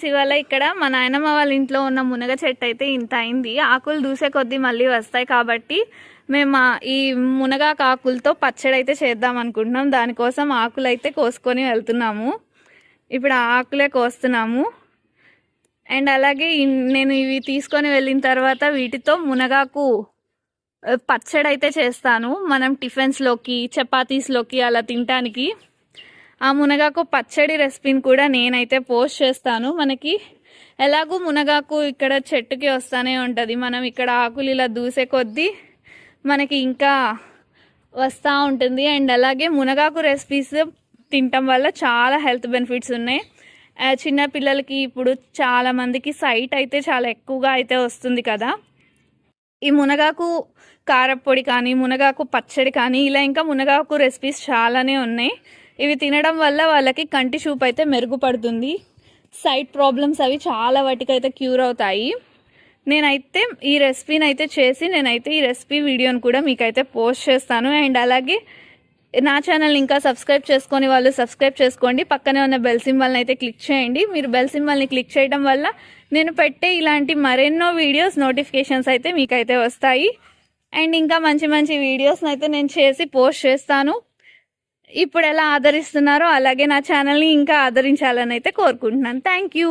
Friends ఇవాళ ఇక్కడ మా నాయనమ్మ వాళ్ళ ఇంట్లో ఉన్న మునగ చెట్టు అయితే ఇంత అయింది. ఆకులు దూసే కొద్దీ మళ్ళీ వస్తాయి కాబట్టి మేము ఈ మునగాకు ఆకులతో పచ్చడి అయితే చేద్దాం అనుకుంటున్నాం. దానికోసం ఆకులు అయితే కోసుకొని వెళ్తున్నాము. ఇప్పుడు ఆ ఆకులే కోస్తున్నాము. అండ్ అలాగే నేను ఇవి తీసుకొని వెళ్ళిన తర్వాత వీటితో మునగాకు పచ్చడి అయితే చేస్తాను. మనం టిఫిన్స్లోకి చపాతీస్లోకి అలా తినటానికి. ఆ మునగాకు పచ్చడి రెసిపీని కూడా నేనైతే పోస్ట్ చేస్తాను. మనకి ఎలాగూ మునగాకు ఇక్కడ చెట్టుకి వస్తూనే ఉంటుంది. మనం ఇక్కడ ఆకులు ఇలా దూసే కొద్దీ మనకి ఇంకా వస్తూ ఉంటుంది. అండ్ అలాగే మునగాకు రెసిపీస్ తినటం వల్ల చాలా హెల్త్ బెనిఫిట్స్ ఉన్నాయి. చిన్న పిల్లలకి ఇప్పుడు చాలా మందికి సైట్ అయితే చాలా ఎక్కువగా అయితే వస్తుంది కదా. ఈ మునగాకు కారప్పొడి కానీ మునగాకు పచ్చడి కానీ ఇలా ఇంకా మునగాకు రెసిపీస్ చాలానే ఉన్నాయి. ఇవి తినడం వల్ల వాళ్ళకి కంటి చూపు అయితే మెరుగుపడుతుంది. సైట్ ప్రాబ్లమ్స్ అవి చాలా వాటికైతే క్యూర్ అవుతాయి. నేనైతే ఈ రెసిపీని అయితే చేసి నేనైతే ఈ రెసిపీ వీడియోని కూడా మీకైతే పోస్ట్ చేస్తాను. అండ్ అలాగే నా ఛానల్ ఇంకా సబ్స్క్రైబ్ చేసుకొని వాళ్ళు సబ్స్క్రైబ్ చేసుకోండి. పక్కనే ఉన్న బెల్ సింబల్ని అయితే క్లిక్ చేయండి. మీరు బెల్ సింబల్ని క్లిక్ చేయడం వల్ల నేను పెట్టే ఇలాంటి మరెన్నో వీడియోస్ నోటిఫికేషన్స్ అయితే మీకైతే వస్తాయి. అండ్ ఇంకా మంచి మంచి వీడియోస్ని అయితే నేను చేసి పోస్ట్ చేస్తాను. ఇప్పుడు ఎలా ఆదరిస్తున్నారో అలాగే నా ఛానల్ని ఇంకా ఆదరించాలని అయితే కోరుకుంటున్నాను. Thank you